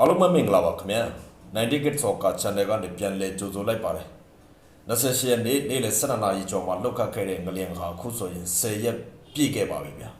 အားလုံးပဲမင်္ဂလာပါခင်ဗျာ90 Git Soccer Channel ကနေပြန်လည်ကြိုဆိုလိုက်ပါတယ်28ရက်နေ့နေ့လယ်12နာရီကျော်မှာလောက်ခတ်ခဲ့တဲ့ငလျင်ဟာအခုဆိုရင်10ရက်ပြည့်ခဲ့ပါပြီဗျာ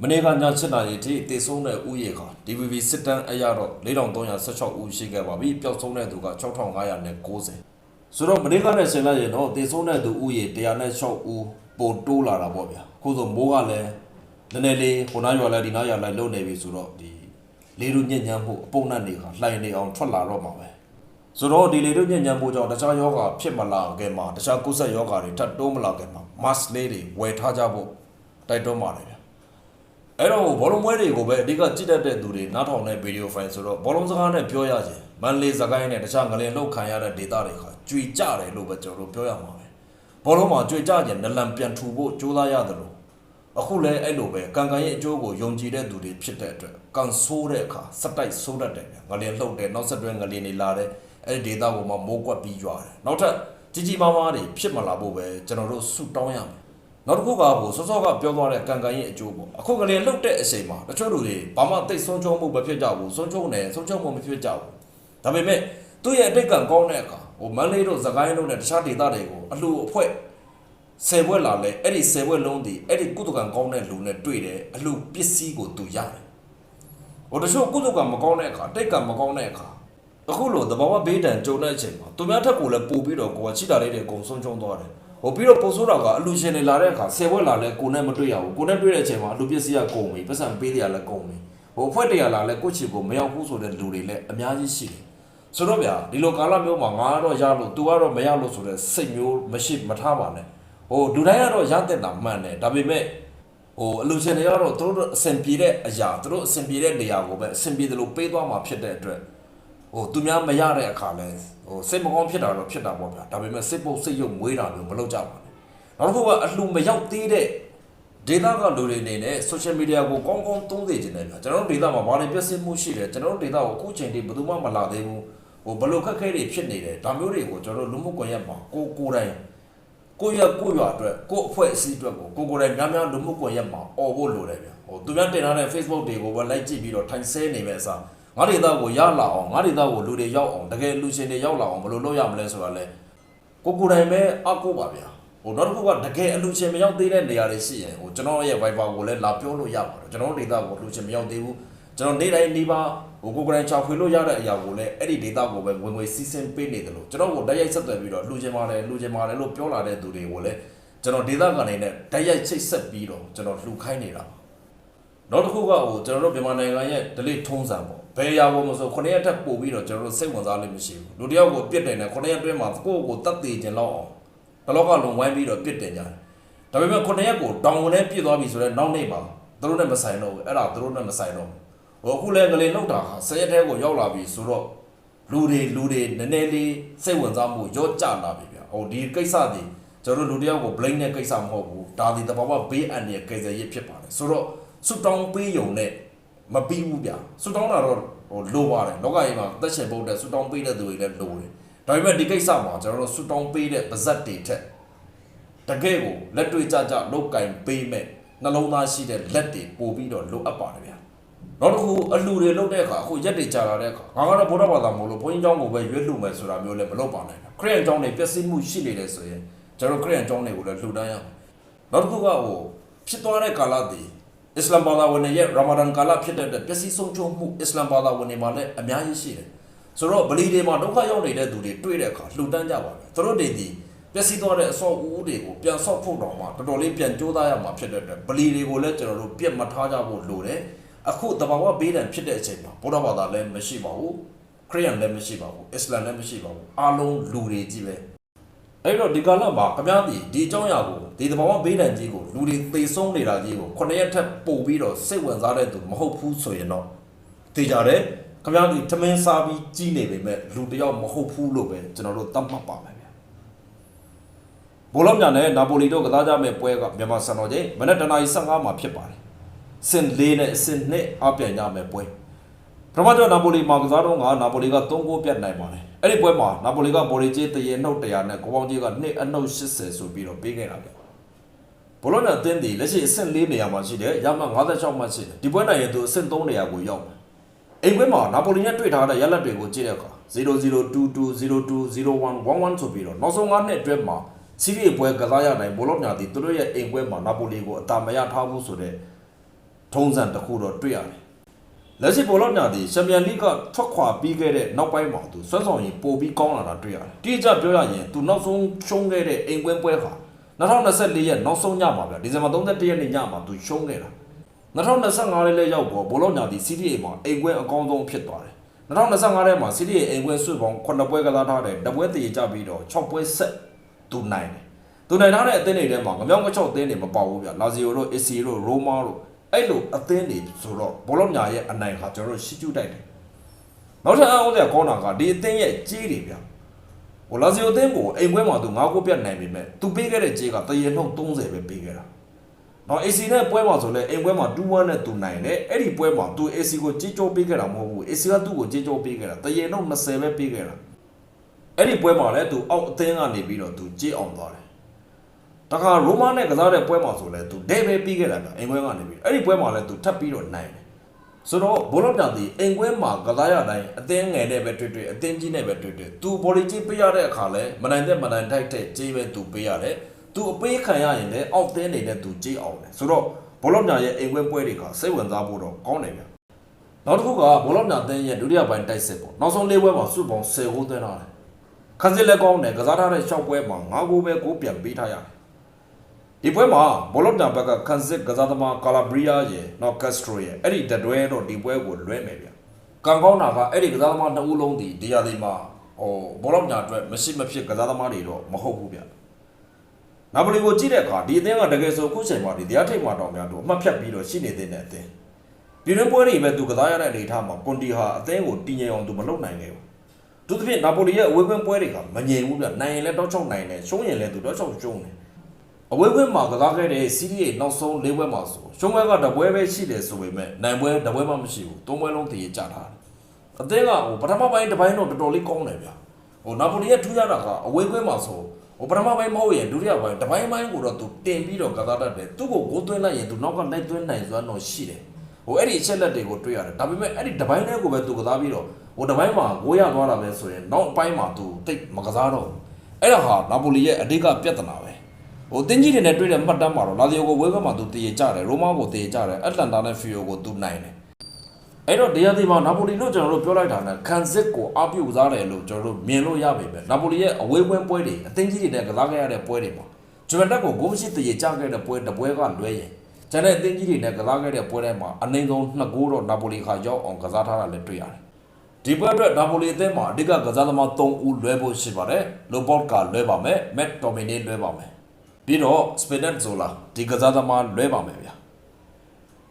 မနေ့ကည7နာရီထိတည်ဆုံးတဲ့ဥယေဟာ DVB စစ်တမ်းအရတော့4316ဦးရှိခဲ့ပါပြီပျောက်ဆုံးတဲ့သူက6590ဆိုတော့မနေ့ကနဲ့ဆင်လိုက်ရင်တော့တည်ဆုံးတဲ့သူဥယေ106ဦးပိုတိုးလာတာပေါ့ဗျာအခုဆိုမိုးကလည်းနည်းနည်းလေးဟိုနားရွာလိုက်ဒီနားရွာလိုက်လုံနေပြီဆိုတော့ဒီ လေတို့ညဉ့်ညမ်းမှုအပုံနဲ့နေကလှိုင်နေအောင်ထွက်လာတော့မှာပဲဆိုတော့ဒီလေတို့ညဉ့်ညမ်းမှုကြောင့်တခြားယောဂဖြစ်မလာခင်မှာတခြားကုသယောဂတွေထပ်တိုးမလာခင်မှာ mask လေးတွေဝယ်ထားကြဖို့တိုက်တွန်းပါတယ်ဗျအဲ့တော့ဘောလုံးပွဲတွေကိုပဲအဓိကကြည့်တတ်တဲ့သူတွေနားထောင်တဲ့ဗီဒီယိုဖိုင်ဆိုတော့ဘောလုံးစကားနဲ့ပြောရခြင်းမန်လေးစကိုင်းနဲ့တခြားငလင်လောက်ခံရတဲ့ဒေတာတွေခါကြွေကြတယ်လို့ပဲကျွန်တော်တို့ပြောရမှာပဲဘောလုံးမှာကြွေကြခြင်းနလန်ပြန်ထူဖို့ကြိုးစားရတယ်လို့ အခုလည်းအဲ့လိုပဲကံကံရဲ့အကျိုးကိုယုံကြည်တဲ့သူတွေဖြစ်တဲ့အတွက်ကံဆိုးတဲ့အခါစက်တိုက်ဆိုးတတ်တယ်ဗျငလျင်လှုပ်တယ်နောက်ဆက်တွဲငလျင်တွေလာတယ်အဲ့ဒီဒေတာပေါ်မှာမိုးကွက်ပြီးရွာတယ်နောက်ထပ်ကြီးကြီးမားမားတွေဖြစ်မလာဖို့ပဲကျွန်တော်တို့ဆုတောင်းရမယ်နောက်တစ်ခုကဟိုစောစောကပြောသွားတဲ့ကံကံရဲ့အကျိုးပေါ့အခုငလျင်လှုပ်တဲ့အချိန်မှာတချို့လူတွေဘာမှသိဆုံးချုံမှုမဖြစ်ကြဘူးဆုံးချုံတယ်ဆုံးချုံမှုမဖြစ်ကြဘူးဒါပေမဲ့သူ့ရဲ့အတိတ်ကံကောင်းတဲ့အခါဟိုမန္တလေးတို့သခိုင်းတို့နဲ့တခြားဒေသတွေကိုအလှအဖွဲ့ ဆယ်ဘွက်လာလဲအဲ့ဒီဆယ်ဘွက်လုံးဒီအဲ့ဒီကုသကံကောင်းတဲ့လူနဲ့တွေ့တယ်အလှပစ္စည်းကိုသူရတယ်ဟိုတချို့ကုသကံမကောင်းတဲ့အခါတိတ်ကံမကောင်းတဲ့အခါအခုလိုသဘာဝဘေးဒဏ်ကြုံတဲ့အချိန်မှာသူများထက်ကိုလည်းပို့ပြီးတော့ကိုယ်ကချိတာလေးတွေအကုန်ဆုံးချုံသွားတယ်ဟိုပြီးတော့ပို့ဆိုးတာကအလှရှင်တွေလာတဲ့အခါဆယ်ဘွက်လာလဲကိုနဲ့မတွေ့ရဘူးကိုနဲ့တွေ့တဲ့အချိန်မှာအလှပစ္စည်းကကုန်ပြီပတ်စံပေးတယ်လည်းကုန်ပြီဟိုအဖွဲ့တရလာလဲကိုချီကိုမရောက်ဘူးဆိုတဲ့လူတွေလည်းအများကြီးရှိတယ်ဆိုတော့ဗျာဒီလိုကာလမျိုးမှာငါကတော့ရလို့ तू ကတော့မရလို့ဆိုတဲ့စိတ်မျိုးမရှိမထားပါနဲ့ ဟိုလူတိုင်းကတော့ရတဲ့တာမှန်တယ်ဒါပေမဲ့ဟိုအလူရှင်တွေကတော့သူတို့အဆင်ပြေတဲ့အရာသူတို့အဆင်ပြေတဲ့နေရာကိုပဲအဆင်ပြေတယ်လို့ပေးသွားမှာဖြစ်တဲ့အတွက်ဟိုသူများမရတဲ့အခါလဲဟိုစိတ်မကောင်းဖြစ်တာတော့ဖြစ်တာပေါ့ဗျာဒါပေမဲ့စိတ်ပုတ်စိတ်ယုံမွေးတာမျိုးမလုပ်ကြပါနဲ့နောက်တစ်ခုကအလှမရောက်သေးတဲ့ဒေတာကလူတွေနေနဲ့ social media ကိုကောင်းကောင်းသုံးစေချင်တယ်ဗျာကျွန်တော်တို့ဒေတာမှာဘာတွေပြည့်စုံမှုရှိတယ်ကျွန်တော်တို့ဒေတာကိုအခုချိန်ထိဘယ်သူမှမလာသေးဘူးဟိုဘယ်လိုခက်ခဲတွေဖြစ်နေတယ်ဒါမျိုးတွေကိုကျွန်တော်တို့လူမှုကွန်ရက်မှာကိုကိုယ်တိုင် ကိုယ့်ရကိုယ့်ရွာအတွက်ကိုယ့်အဖွဲ့အစည်းအတွက်ကိုကိုကိုယ်တိုင်များများလူမှုကွန်ရက်မှာអော်ဖို့လိုတယ်ဗျဟိုသူများတင်ထားတဲ့ Facebook တွေကိုပဲလိုက်ကြည့်ပြီးတော့ထိုင်ဆဲနေမဲ့အစားငါဒေတာကိုရလာအောင်ငါဒေတာကိုလူတွေရောက်အောင်တကယ်လူရှင်တွေရောက်လာအောင်ဘယ်လိုလုပ်ရမလဲဆိုတာလဲကိုကိုယ်တိုင်ပဲအကူပါဗျဟိုနောက်တစ်ခုကတကယ်အလူရှင်မရောက်သေးတဲ့နေရာတွေရှိရင်ဟိုကျွန်တော်ရဲ့ Viber ကိုလည်းလာပြောလို့ရပါတယ်ကျွန်တော်ဒေတာကိုလူရှင်မရောက်သေးဘူး ကျွန်တော်နေ့တိုင်းနေ့ပါဟိုကိုကိုယ်တိုင်ချောက်ဖွေလို့ရတဲ့အရာကိုလည်းအဲ့ဒီဒေတာကိုပဲဝင်ဝင်စီးဆင်းပေးနေတယ်လို့ကျွန်တော်ကိုတိုက်ရိုက်ဆက်သွယ်ပြီးတော့လူချင်းပါတယ်လူချင်းပါတယ်လို့ပြောလာတဲ့သူတွေကိုလည်းကျွန်တော်ဒေတာကနေနဲ့တိုက်ရိုက်ချိတ်ဆက်ပြီးတော့ကျွန်တော်လှူခိုင်းနေတာပါနောက်တစ်ခုကဟိုကျွန်တော်တို့မြန်မာနိုင်ငံရဲ့ delay ထုံးစံပေါ့ဘယ်ရာပေါ်မဆို9ရက်ထပ်ပို့ပြီးတော့ကျွန်တော်တို့စိတ်ဝင်စားလို့မရှိဘူးလူတစ်ယောက်ကိုပြစ်တင်တယ်9ရက်တွင်းမှာကိုယ့်ကိုယ်တတ်သိခြင်းလောက်အောင်ဘလောက်ကလုံးဝိုင်းပြီးတော့ပြစ်တင်ကြတယ်ဒါပေမဲ့9ရက်ကိုတောင်ဝင်နဲ့ပြစ်သွားပြီဆိုတော့နောက်နေ့မှာသူတို့နဲ့မဆိုင်တော့ဘူးအဲ့ဒါသူတို့နဲ့မဆိုင်တော့ဘူး ဟိုအခုလဲငလင်လောက်တာဟာဆယ်ရက်ထဲကိုရောက်လာပြီဆိုတော့လူတွေလူတွေနည်းနည်းလေးစိတ်ဝင်စားမှုရော့ကျလာပြီဗျဟိုဒီကိစ္စဒီကျွန်တော်တို့လူတစ်ယောက်ကို blame တဲ့ကိစ္စမဟုတ်ဘူးဒါဒီတဘာဝဘေးအန္တရာယ်ကိစ္စရေးဖြစ်ပါတယ်ဆိုတော့ဆွတောင်းပေးယုံနဲ့မပြီးဘူးဗျဆွတောင်းတာတော့ဟိုလိုပါတယ်လောကကြီးမှာသက်ရှင်ဖို့တဲ့ဆွတောင်းပေးတဲ့သူတွေလည်းလိုတယ်ဒါပေမဲ့ဒီကိစ္စမှာကျွန်တော်တို့ဆွတောင်းပေးတဲ့ပါဇက်တွေထက်တကယ်ကိုလက်တွေ့ကြကြလောက်ကင်ပေးမဲ့နှလုံးသားရှိတဲ့လက်တွေပို့ပြီးတော့လိုအပ်ပါတယ်ဗျ နောက်တစ်ခုအလှူတွေလုပ်တဲ့အခါအခုရက်တွေကြာလာတဲ့အခါငါကတော့ဗုဒ္ဓဘာသာမဟုတ်လို့ဘုန်းကြီးကျောင်းကိုပဲရွေးလှူမယ်ဆိုတာမျိုးလည်းမလုပ်ပါနိုင်ဘူးခရစ်ယာန်ကျောင်းတွေပျက်စီးမှုရှိနေတယ်ဆိုရင်ကျွန်တော်ခရစ်ယာန်ကျောင်းတွေကိုလည်းလှူဒန်းရမယ်နောက်တစ်ခုကဟိုဖြစ်သွားတဲ့ကာလတည်အစ္စလာမ်ဘာသာဝင်တွေရဲ့ရာမာဒန်ကာလဖြစ်တဲ့အတွက်ပျက်စီးဆုံးရှုံးမှုအစ္စလာမ်ဘာသာဝင်တွေမှာလည်းအများကြီးရှိတယ်ဆိုတော့ဗလီတွေမှာဒုက္ခရောက်နေတဲ့သူတွေတွေ့တဲ့အခါလှူဒန်းကြပါမယ်သူတို့တွေဒီပျက်စီးသွားတဲ့အဆောက်အဦတွေကိုပြန်ဆောက်ဖို့တောင်မှတော်တော်လေးပြန်ကြိုးစားရမှာဖြစ်တဲ့အတွက်ဗလီတွေကိုလည်းကျွန်တော်တို့ပြတ်မထားကြဖို့လိုတယ် အခုတဘာဝဘေးဒဏ်ဖြစ်တဲ့အချိန်မှာဗုဒ္ဓဘာသာလည်းမရှိပါဘူးခရစ်ယာန်လည်းမရှိပါဘူးအစ္စလာမ်လည်းမရှိပါဘူးအားလုံးလူတွေကြီးပဲအဲ့တော့ဒီကာလမှာခမည်းဒီဒီအကြောင်းအရာကိုဒီတဘာဝဘေးဒဏ်ကြီးကိုလူတွေသေဆုံးနေတာကြီးကိုခုနှစ်ရက်ထပ်ပို့ပြီးတော့စိတ်ဝင်စားတဲ့သူမဟုတ်ဘူးဆိုရင်တော့သိကြတယ်ခမည်းဒီထမင်းစားပြီးကြီးနေပေမဲ့လူတစ်ယောက်မဟုတ်ဘူးလို့ပဲကျွန်တော်တို့သတ်မှတ်ပါမယ်ဗျာဘောလုံးညာနဲ့နာပိုလီတို့ကစားကြမဲ့ပွဲကမြန်မာစံတော်ချိန်မနက်တနာရီ15မှာဖြစ်ပါတယ် စင်၄နဲ့စင်2အပြန်ရမယ်ပွဲပထမတော့နာပိုလီမှာကစားတော့ကနာပိုလီက3ဂိုးပြတ်နိုင်ပါတယ်အဲ့ဒီပွဲမှာနာပိုလီကဘော်လီကြီးတရေနှုတ်100နဲ့ကိုပေါင်းကြီးက2အနှုတ်80ဆိုပြီးတော့ပေးခဲ့တာဗျဘောလုံးနဲ့အသင်းဒီလက်ရှိအဆင့်4နေရာမှာရှိတယ်ရမှ56မှတ်ရှိတယ်ဒီပွဲနိုင်ရင်သူအဆင့်3နေရာကိုရောက်မယ်အိမ်ခွဲမှာနာပိုလီနဲ့တွေ့ထားတဲ့ရလက်တွေကိုကြည့်တဲ့အခါ0022020111ဆိုပြီးတော့နောက်ဆုံး၅နှစ်အတွင်းမှာစီးရီပွဲကစားရနိုင်ဘောလုံးညာတီသူတို့ရဲ့အိမ်ခွဲမှာနာပိုလီကိုအတာမရထားဘူးဆိုတဲ့ ထုံးစံတစ်ခုတော့တွေ့ရတယ်။လက်ရှိဘောလုံးညာတီချန်ပီယံလိကထွက်ခွာပြီးခဲ့တဲ့နောက်ပိုင်းမှာသူဆွမ်းဆောင်ရင်ပိုပြီးကောင်းလာတာတွေ့ရတယ်။တိကျပြောရရင်သူနောက်ဆုံးရှုံးခဲ့တဲ့အိမ်ခွဲပွဲဟာ2024ရဲ့နောက်ဆုံးညမှာဗျဒီဇင်ဘာ31ရက်နေ့ညမှာသူရှုံးခဲ့တာ။2025လေးလဲရောက်ပေါ်ဘောလုံးညာတီ CTA မှာအိမ်ခွဲအကောင်းဆုံးဖြစ်သွားတယ်။2025ထဲမှာ CTA အိမ်ခွဲဆွပေါင်း9ပွဲကစားထားတယ်။တပွဲတည်ကြပြီးတော့6ပွဲဆက်သူနိုင်တယ်။သူနိုင်ထားတဲ့အသင်းတွေထဲမှာငမြောင်းကချောက်အသင်းတွေမပေါဘူးဗျ။လာဇီယိုတို့ AC တို့ရိုမာတို့ အဲ့လိုအသင်းတွေဆိုတော့ဘောလုံးညာရဲ့အနိုင်ဟာကျွန်တော်တို့ရှိကျူးတိုက်တယ်။နောက်ထပ်အောင်စရာကောင်းတာကဒီအသင်းရဲ့ကြီးတွေဗျ။ဟိုလာဇီယိုအသင်းကိုအိမ်ခွဲမှာသူ9ခုပြတ်နိုင်ပြီမဲ့သူပေးခဲ့တဲ့ကြီးကတရေနှုတ်30ပဲပေးခဲ့တာ။နော် AC နဲ့ပွဲမှာဆိုလဲအိမ်ပွဲမှာ2-1နဲ့သူနိုင်တယ်အဲ့ဒီပွဲမှာသူ AC ကိုကြီးကြိုးပေးခဲ့တာမဟုတ်ဘူး AC ကသူ့ကိုကြီးကြိုးပေးခဲ့တာတရေတော့20ပဲပေးခဲ့တာအဲ့ဒီပွဲမှာလဲသူအောက်အသင်းကနေပြီးတော့သူကြေးအောင်သွားတယ် တခါရိုမာနဲ့ကစားတဲ့ပွဲမှာဆိုလဲသူဒဲပဲပြီးခဲ့တာကအိမ်ပွဲကနေပြီးအဲ့ဒီပွဲမှာလဲသူထပ်ပြီးတော့နိုင်တယ်ဆိုတော့ဘောလုံးပြန်တီအိမ်ပွဲမှာကစားရတိုင်းအသင်းငယ်နဲ့ပဲတွေ့တွေ့အသင်းကြီးနဲ့ပဲတွေ့တွေ့သူဘော်လီကြီးပေးရတဲ့အခါလဲမနိုင်တဲ့မနိုင်ထိုက်တဲ့ကြေးပဲသူပေးရတယ်သူအပေးခံရရင်လည်းအောက်တင်းနေတဲ့သူကြေးအောင်တယ်ဆိုတော့ဘောလုံးညာရဲ့အိမ်ခွဲပွဲတွေကစိတ်ဝင်စားဖို့တော့ကောင်းတယ်ဗျနောက်တစ်ခုကဘောလုံးညာတင်းရဲ့ဒုတိယပိုင်းတိုက်စစ်ပေါ့နောက်ဆုံးလေးပွဲမှာစုပေါင်း10ဂိုးသွင်းထားတယ်ခန်းစစ်လက်ကောင်းတယ်ကစားထားတဲ့ရှောက်ပွဲမှာ9ဂိုးပဲဂိုးပြန်ပေးထားရတယ် ဒီပွဲမှာဘောလုံးညာဘက်ကခန်းစစ်ကစားသမားကာလာဘရီယာရဲ့နော်ကက်စထရိုရဲ့အဲ့ဒီတတွဲတော့ဒီပွဲကိုလွဲမယ်ဗျကံကောင်းတာကအဲ့ဒီကစားသမားနှစ်ဦးလုံးဒီဒီရာဒီမှာဟိုဘောလုံးညာအတွက်မရှိမဖြစ်ကစားသမားတွေတော့မဟုတ်ဘူးဗျနာပိုလီကိုကြည့်တဲ့အခါဒီအသင်းကတကယ်ဆိုအခုချိန်မှာဒီတရားထိပ်မှာတောင်များတော့အမှတ်ဖြတ်ပြီးတော့ရှိနေတဲ့အသင်းပြည်တွင်းပွဲတွေပဲသူကစားရတဲ့အနေအထားမှာကွန်တီဟာအသင်းကိုတည်ငြိမ်အောင်သူမလုပ်နိုင်ခဲ့ဘူးသူသဖြင့်နာပိုလီရဲ့အဝေးကွင်းပွဲတွေကမငြိမ်ဘူးဗျနိုင်ရင်လည်းတောက်ချောက်နိုင်တယ်ရှုံးရင်လည်းသူတောက်ချောက်ရှုံးတယ် အဝေးကွင်းမှာကစားခဲ့တဲ့စီးရီးရဲ့နောက်ဆုံး၄ပွဲမှာဆိုရှုံးပွဲကတပွဲပဲရှိတယ်ဆိုပေမဲ့နိုင်ပွဲတပွဲမှမရှိဘူးသုံးပွဲလုံးတည်ရကြထားတယ်အသင်းကဟိုပထမပိုင်းတစ်ပိုင်းတော့တော်တော်လေးကောင်းတယ်ဗျဟိုနာပိုလီရဲ့ထူးခြားတာကအဝေးကွင်းမှာဆိုဟိုပထမပိုင်းမဟုတ်ရင်ဒုတိယပိုင်းတစ်ပိုင်းပိုင်းကိုတော့သူတင်ပြီးတော့ကစားတတ်တယ်သူ့ကိုဂိုးသွင်းလိုက်ရင်သူနောက်ကလိုက်သွင်းနိုင်စွမ်းတော့ရှိတယ်ဟိုအဲ့ဒီအချက်လက်တွေကိုတွေ့ရတယ်ဒါပေမဲ့အဲ့ဒီတစ်ပိုင်းလေးကိုပဲသူကစားပြီးတော့ဟိုတစ်ပိုင်းမှာဂိုးရသွားတာပဲဆိုရင်နောက်အပိုင်းမှာသူတိတ်မကစားတော့ဘူးအဲ့ဒါဟာနာပိုလီရဲ့အဓိကပြဿနာပဲ ဟိုတင်းကြီးတွေနဲ့တွေ့တဲ့မှတ်တမ်းမှာတော့လာဇီယိုကိုဝဲဘက်မှာသူတည်ရကြတယ်ရိုမာကိုတည်ရကြတယ်အတ္တလန်တာနဲ့ဖီယိုကိုသူနိုင်တယ်အဲ့တော့တရားဒီမှာနာပိုလီလို့ကျွန်တော်တို့ပြောလိုက်တာနဲ့ခန်းစစ်ကိုအပြုတ်စားတယ်လို့ကျွန်တော်တို့မြင်လို့ရပြီပဲနာပိုလီရဲ့အဝေးပွဲပွဲတွေအသင်းကြီးတွေနဲ့ကစားခဲ့ရတဲ့ပွဲတွေမှာဂျူဗန်တက်ကိုဂိုးမရှိတည်ကြခဲ့တဲ့ပွဲတစ်ပွဲကလွဲရင်ကျန်တဲ့အသင်းကြီးတွေနဲ့ကစားခဲ့တဲ့ပွဲတွေမှာအနည်းဆုံးနှစ်ဂိုးတော့နာပိုလီခါရောက်အောင်ကစားထားတာလည်းတွေ့ရတယ်ဒီပွဲအတွက်နာပိုလီအသင်းမှာအဓိကကစားသမား3ဦးလွဲဖို့ရှိပါတယ်လိုဘော့ကလွဲပါမယ်မက်တိုမီနီလွဲပါမယ် ပြီးတော့စပင်နက်ဇိုလာဒီကစားသမားလွဲပါမယ်ဗျာ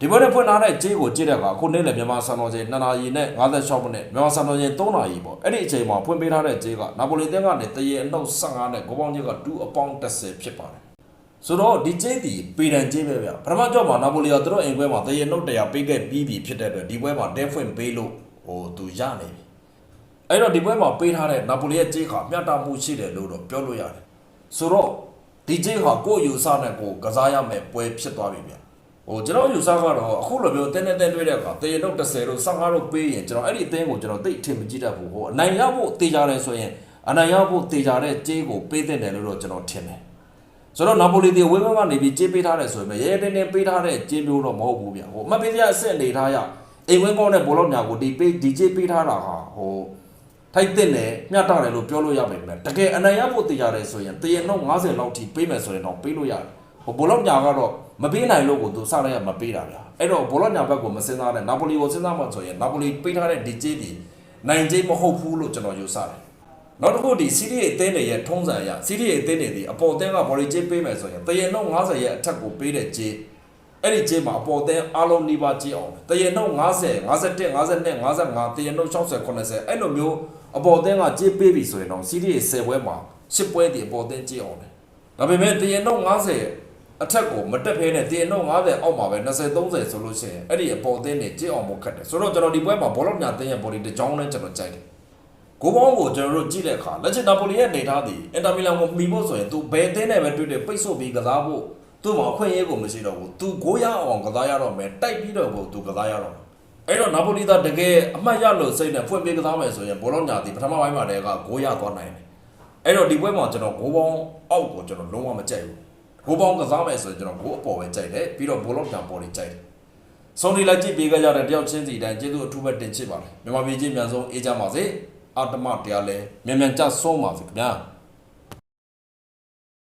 ဒီဘက်နဲ့ဖွင့်ထားတဲ့ကြေးကိုကြည့်တဲ့အခါအခုနေ့လည်းမြန်မာစံတော်ချိန်2နာရီနဲ့56မိနစ်မြန်မာစံတော်ချိန်3နာရီပေါ့အဲ့ဒီအချိန်မှာဖွင့်ပေးထားတဲ့ကြေးကနာပိုလီတင်းကနေတရေအနှုတ်15နဲ့ဂိုးပေါင်းကြေးက2အပေါင်း10ဖြစ်ပါတယ်ဆိုတော့ဒီကြေးဒီပေတံကြေးပဲဗျပထမကြော့မှာနာပိုလီကသူတို့အိမ်ပွဲမှာတရေနှုတ်100ပေးခဲ့ပြီးပြီဖြစ်တဲ့အတွက်ဒီပွဲမှာတဲဖွင့်ပေးလို့ဟိုသူရနေပြီအဲ့တော့ဒီပွဲမှာပေးထားတဲ့နာပိုလီရဲ့ကြေးကမျှတမှုရှိတယ်လို့တော့ပြောလို့ရတယ်ဆိုတော့ ဒီကြေးဟာကိုယ့်ယူဆနဲ့ကိုယ်ကစားရမယ်ပွဲဖြစ်သွားပြီဗျဟိုကျွန်တော်ယူဆကတော့အခုလိုမျိုးတင်းတင်းတင်းတွေ့တဲ့အခါတရေတော့30တို့15တို့ပေးရင်ကျွန်တော်အဲ့ဒီအသင်းကိုကျွန်တော်သိအထင်မကြည့်တတ်ဘူးဟိုအနိုင်ရဖို့တေချာတယ်ဆိုရင်အနိုင်ရဖို့တေချာတဲ့ကြေးကိုပေးတဲ့တယ်လို့တော့ကျွန်တော်ထင်တယ်ဆိုတော့နာပိုလီတီဝင်းဘက်ကနေပြီးကြေးပေးထားတယ်ဆိုရင်ရဲရဲတင်းတင်းပေးထားတဲ့ကြေးမျိုးတော့မဟုတ်ဘူးဗျဟိုအမှတ်ပေးစရာအဆင့်အနေထားရအိမ်ဝင်းကောင်းတဲ့ဘောလုံးညာကိုဒီပေးဒီကြေးပေးထားတာဟာဟို ထိုက်တဲ့နဲ့မျှတတယ်လို့ပြောလို့ရပါမယ်တကယ်အနိုင်ရဖို့တေချာတယ်ဆိုရင်တရေနှုတ်90လောက်ထိပေးမယ်ဆိုရင်တော့ပေးလို့ရတယ်ဟိုဘောလုံးညာကတော့မပေးနိုင်လို့ကိုသူစလိုက်ရမပေးတာဗျာအဲ့တော့ဘောလုံးညာဘက်ကိုမစင်စားနဲ့နာပိုလီကိုစဉ်းစားမှဆိုရင်နာပိုလီပေးထားတဲ့ဒီကြေးဒီနိုင်ကြေးမဟုတ်ဘူးလို့ကျွန်တော်ယူဆတယ်နောက်တစ်ခုဒီစီးရီးအသင်းတွေရဲ့ထုံးစံအရစီးရီးအသင်းတွေဒီအပေါ်အသင်းကဘော်လီကြေးပေးမယ်ဆိုရင်တရေနှုတ်90ရဲ့အထက်ကိုပေးတဲ့ကြေးအဲ့ဒီကြေးမှာအပေါ်အသင်းအားလုံးနှိပါကြေးအောင်တရေနှုတ်90 51 52 55တရေနှုတ်60 80အဲ့လိုမျိုး အပေါ်အသင်းကကြေးပေးပြီဆိုရင်တော့စီးရီး10ပွဲမှာ10ပွဲဒီအပေါ်အသင်းကြေးအောင်တယ်ဒါပေမဲ့တရင်တော့90အထက်ကိုမတက်ဖဲနဲ့တရင်တော့90အောက်မှာပဲ20 30ဆိုလို့ရှိရင်အဲ့ဒီအပေါ်အသင်းတွေကြည့်အောင်မခတ်တယ်ဆိုတော့ကျွန်တော်ဒီပွဲမှာဘောလုံးညာတင်းရဲ့ body တစ်ကြောင်းနဲ့ကျွန်တော်ကြိုက်တယ်ကိုပေါင်းကိုကျွန်တော်တို့ကြည့်တဲ့အခါလက်ချင်နာပိုလီရဲ့အနေထားသည်အင်တာမီလန်ကိုမှီဖို့ဆိုရင်သူဘယ်အသင်းနဲ့ပဲတွေ့တယ်ပိတ်ဆို့ပြီးကစားဖို့သူ့မှာအခွင့်အရေးကိုမရှိတော့ဘူးသူကိုရအောင်ကစားရတော့မယ်တိုက်ပြီးတော့ကိုသူကစားရတော့မယ် အဲ့တော့နာပိုလီသားတကယ်အမှတ်ရလို့စိတ်နဲ့ဖွင့်ပေးကစားမယ်ဆိုရင်ဘောလုံးညာတီပထမပိုင်းမှာတည်းကဂိုးရသွားနိုင်တယ်အဲ့တော့ဒီပွဲမှာကျွန်တော်ဂိုးပေါင်းအောက်ကိုကျွန်တော်လုံးဝမကြိုက်ဘူးဂိုးပေါင်းကစားမယ်ဆိုရင်ကျွန်တော်ဂိုးအပေါ်ပဲကြိုက်တယ်ပြီးတော့ဘောလုံးညာပေါ်တွေကြိုက်တယ်ဆုံးနေလိုက်ကြည့်ပေးကြရတဲ့တယောက်ချင်းစီတိုင်းကျေးဇူးအထူးပဲတင်ချစ်ပါတယ်မြန်မာပြည်ကြီးမြန်ဆုံးအေးကြပါစေအာတမတရားလဲမြန်မြန်ကြဆုံးပါစေခင်ဗျာ